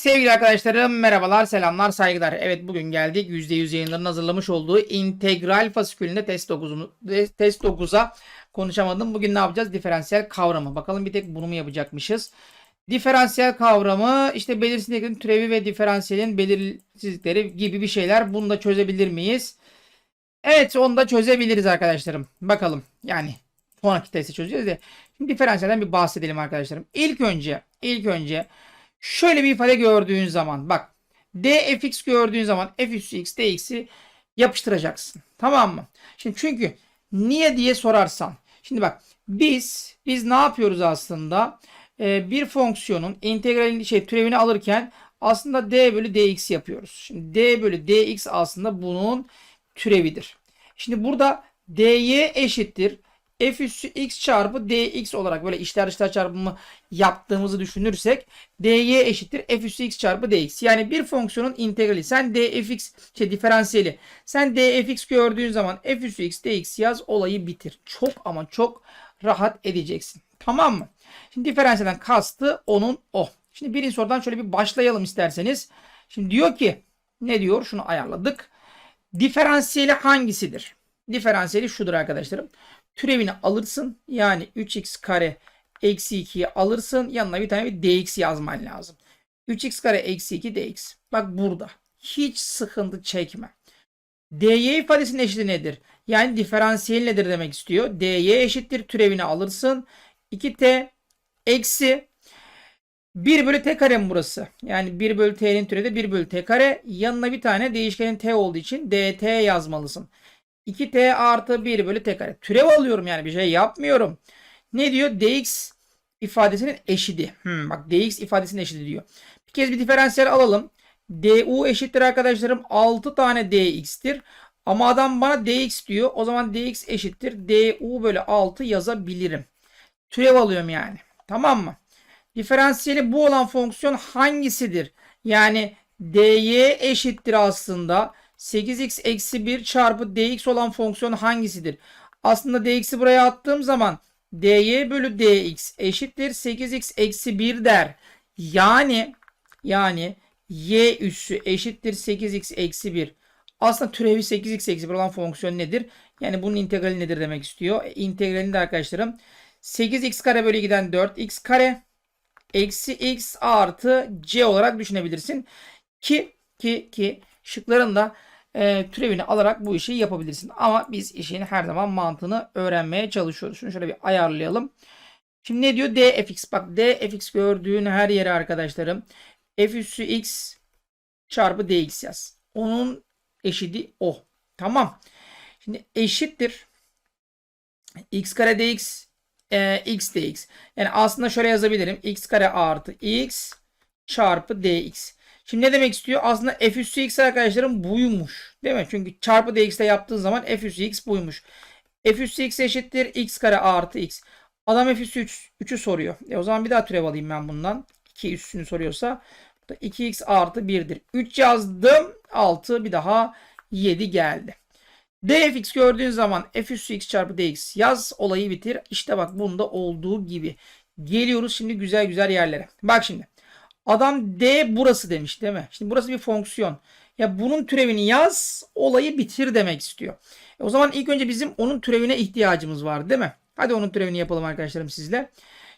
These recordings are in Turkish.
Sevgili arkadaşlarım merhabalar, selamlar, saygılar. Evet bugün geldik %100 yayınlarının hazırlamış olduğu integral fasikülünde test 9'unu test 9'a konuşamadım. Bugün ne yapacağız? Diferansiyel kavramı. Bakalım bir tek bunu mu yapacakmışız? Diferansiyel kavramı işte belirsizliklerin türevi ve diferansiyelin belirsizlikleri gibi bir şeyler. Bunu da çözebilir miyiz? Evet onu da çözebiliriz arkadaşlarım. Bakalım yani sonraki testi çözeceğiz de. Şimdi diferansiyelden bir bahsedelim arkadaşlarım. İlk önce ilk önce Şöyle bir ifade gördüğün zaman bak dfx gördüğün zaman f üssü x dx'i yapıştıracaksın. Tamam mı? Şimdi çünkü niye diye sorarsan. Şimdi bak biz biz ne yapıyoruz aslında? Ee, bir fonksiyonun integralini şey türevini alırken aslında d bölü dx yapıyoruz. Şimdi d bölü dx aslında bunun türevidir. Şimdi burada dy eşittir f üssü x çarpı dx olarak böyle içler dışlar çarpımı yaptığımızı düşünürsek dy eşittir f üssü x çarpı dx. Yani bir fonksiyonun integrali. Sen dfx şey diferansiyeli. Sen dfx gördüğün zaman f üssü x dx yaz olayı bitir. Çok ama çok rahat edeceksin. Tamam mı? Şimdi diferansiyelden kastı onun o. Şimdi birinci sorudan şöyle bir başlayalım isterseniz. Şimdi diyor ki ne diyor? Şunu ayarladık. Diferansiyeli hangisidir? Diferansiyeli şudur arkadaşlarım türevini alırsın. Yani 3x kare eksi 2'yi alırsın. Yanına bir tane bir dx yazman lazım. 3x kare eksi 2 dx. Bak burada. Hiç sıkıntı çekme. dy ifadesinin eşiti nedir? Yani diferansiyel nedir demek istiyor. dy eşittir. Türevini alırsın. 2t eksi 1 bölü t kare mi burası? Yani 1 bölü t'nin türevi de 1 bölü t kare. Yanına bir tane değişkenin t olduğu için dt yazmalısın. 2t artı 1 bölü t kare. Türev alıyorum yani bir şey yapmıyorum. Ne diyor? dx ifadesinin eşidi. Hmm, bak dx ifadesinin eşidi diyor. Bir kez bir diferansiyel alalım. du eşittir arkadaşlarım 6 tane dx'tir. Ama adam bana dx diyor. O zaman dx eşittir du bölü 6 yazabilirim. Türev alıyorum yani. Tamam mı? Diferansiyeli bu olan fonksiyon hangisidir? Yani dy eşittir aslında 8x eksi 1 çarpı dx olan fonksiyon hangisidir? Aslında dx'i buraya attığım zaman dy bölü dx eşittir 8x eksi 1 der. Yani yani y üssü eşittir 8x eksi 1. Aslında türevi 8x eksi 1 olan fonksiyon nedir? Yani bunun integrali nedir demek istiyor. E, integralini de arkadaşlarım 8x kare bölü 2'den 4x kare eksi x artı c olarak düşünebilirsin. Ki ki ki şıklarında e, türevini alarak bu işi yapabilirsin. Ama biz işin her zaman mantığını öğrenmeye çalışıyoruz. Şunu şöyle bir ayarlayalım. Şimdi ne diyor? dfx. Bak dfx gördüğün her yere arkadaşlarım f üssü x çarpı dx yaz. Onun eşidi o. Tamam. Şimdi eşittir. x kare dx e, x dx. Yani aslında şöyle yazabilirim. x kare artı x çarpı dx. Şimdi ne demek istiyor? Aslında f üssü x arkadaşlarım buymuş. Değil mi? Çünkü çarpı dx ile yaptığın zaman f üssü x buymuş. f üssü x eşittir x kare artı x. Adam f üssü 3, 3'ü soruyor. E o zaman bir daha türev alayım ben bundan. 2 üssünü soruyorsa. 2x artı 1'dir. 3 yazdım. 6 bir daha 7 geldi. dfx gördüğün zaman f üssü x çarpı dx yaz olayı bitir. İşte bak bunda olduğu gibi. Geliyoruz şimdi güzel güzel yerlere. Bak şimdi. Adam D burası demiş değil mi? Şimdi burası bir fonksiyon. Ya bunun türevini yaz olayı bitir demek istiyor. E o zaman ilk önce bizim onun türevine ihtiyacımız var değil mi? Hadi onun türevini yapalım arkadaşlarım sizle.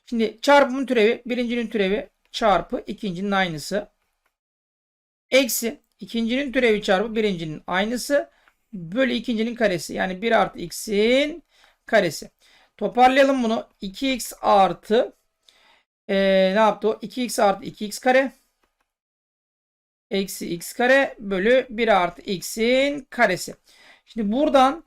Şimdi çarpımın türevi birincinin türevi çarpı ikincinin aynısı. Eksi ikincinin türevi çarpı birincinin aynısı. Bölü ikincinin karesi. Yani 1 artı x'in karesi. Toparlayalım bunu. 2x artı ee, ne yaptı o? 2x artı 2x kare eksi x kare bölü 1 artı x'in karesi. Şimdi buradan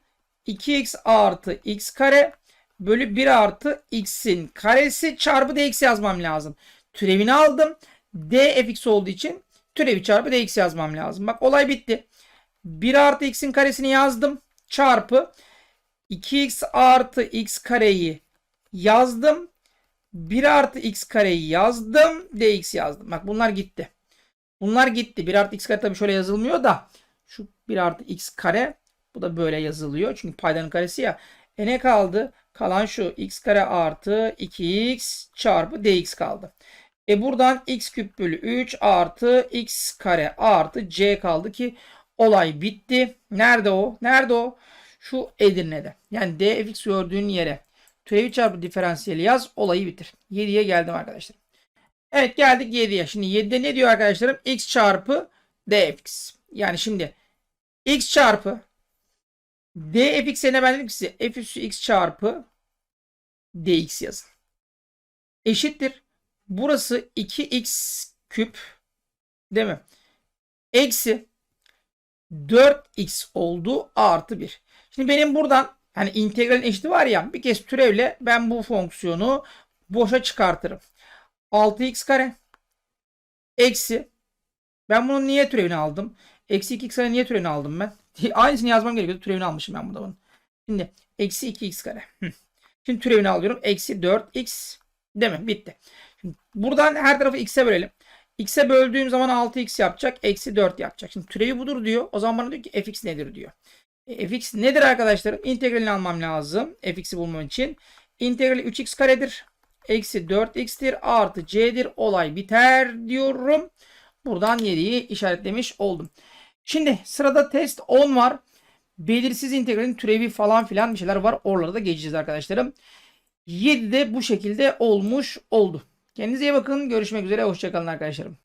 2x artı x kare bölü 1 artı x'in karesi çarpı dx yazmam lazım. Türevini aldım. d fx olduğu için türevi çarpı dx yazmam lazım. Bak olay bitti. 1 artı x'in karesini yazdım. Çarpı 2x artı x kareyi yazdım. 1 artı x kareyi yazdım. dx yazdım. Bak bunlar gitti. Bunlar gitti. 1 artı x kare tabii şöyle yazılmıyor da. Şu 1 artı x kare. Bu da böyle yazılıyor. Çünkü paydanın karesi ya. E ne kaldı? Kalan şu x kare artı 2x çarpı dx kaldı. E buradan x küp bölü 3 artı x kare artı c kaldı ki olay bitti. Nerede o? Nerede o? Şu Edirne'de. Yani dfx gördüğün yere türevi çarpı diferansiyeli yaz olayı bitir. 7'ye geldim arkadaşlar. Evet geldik 7'ye. Şimdi 7'de ne diyor arkadaşlarım? x çarpı dfx. Yani şimdi x çarpı dfx'e ne ben dedim ki size f üssü x çarpı dx yazın. Eşittir. Burası 2x küp değil mi? Eksi 4x oldu artı 1. Şimdi benim buradan hani integralin eşiti var ya bir kez türevle ben bu fonksiyonu boşa çıkartırım. 6x kare eksi ben bunun niye türevini aldım? Eksi 2x kare niye türevini aldım ben? Aynısını yazmam gerekiyordu. Türevini almışım ben burada bunun. Şimdi eksi 2x kare. Şimdi türevini alıyorum. Eksi 4x değil mi? Bitti. Şimdi buradan her tarafı x'e bölelim. X'e böldüğüm zaman 6x yapacak. Eksi 4 yapacak. Şimdi türevi budur diyor. O zaman bana diyor ki fx nedir diyor. E, fx nedir arkadaşlarım? İntegralini almam lazım. fx'i bulmam için. İntegrali 3x karedir. Eksi 4x'tir. Artı c'dir. Olay biter diyorum. Buradan 7'yi işaretlemiş oldum. Şimdi sırada test 10 var. Belirsiz integralin türevi falan filan bir şeyler var. Oraları da geçeceğiz arkadaşlarım. 7 de bu şekilde olmuş oldu. Kendinize iyi bakın. Görüşmek üzere. Hoşçakalın arkadaşlarım.